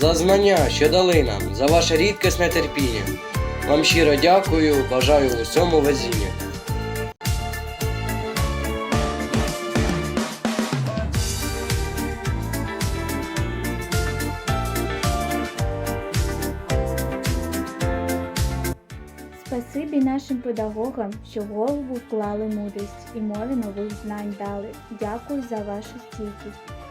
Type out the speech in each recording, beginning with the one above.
за знання, що дали нам, за ваше рідкісне терпіння. Вам щиро дякую, бажаю усьому везіння. Спасибі нашим педагогам, що голову вклали мудрість і мові нових знань дали. Дякую за вашу стійкість.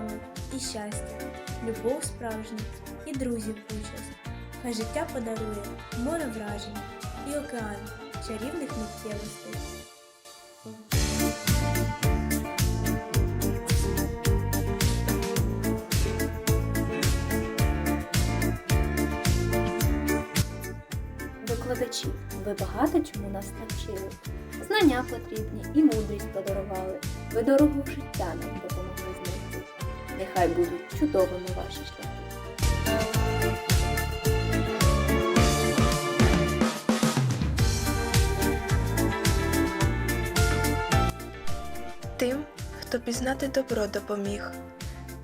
Вами і щастя, любов справжня і друзів участь. Хай життя подарує море вражень і океан чарівних миттєвостей. Викладачі, ви багато чому нас навчили. Знання потрібні і мудрість подарували. Ви дорогу життя нам. Нехай будуть чудовими ваші шляхи. Тим, хто пізнати добро допоміг,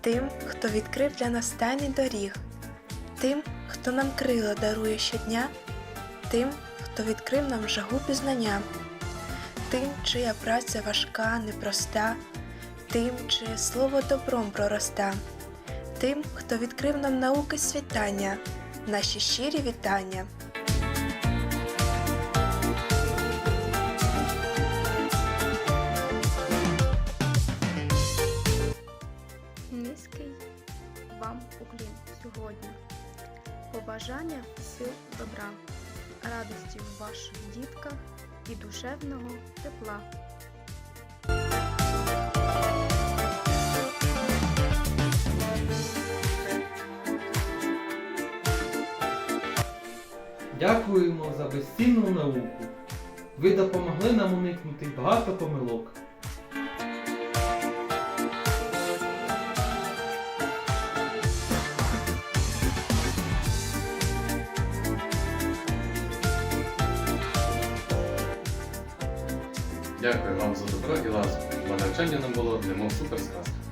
тим, хто відкрив для нас тайний доріг, тим, хто нам крила дарує щодня, тим, хто відкрив нам жагу пізнання, тим, чия праця важка, непроста, тим, чиє слово добром пророста, тим, хто відкрив нам науки світання, наші щирі вітання. Низький вам уклін сьогодні. Побажання сил добра, радості в ваших дітках і душевного тепла. Дякуємо за безцінну науку. Ви допомогли нам уникнути багато помилок. Дякую вам за добро і ласку, бо навчання нам було немов суперсказка.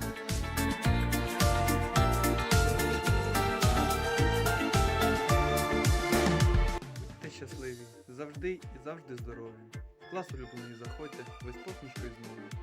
Завжди і завжди здорові. Клас улюблений заходьте, з посмішкою знову.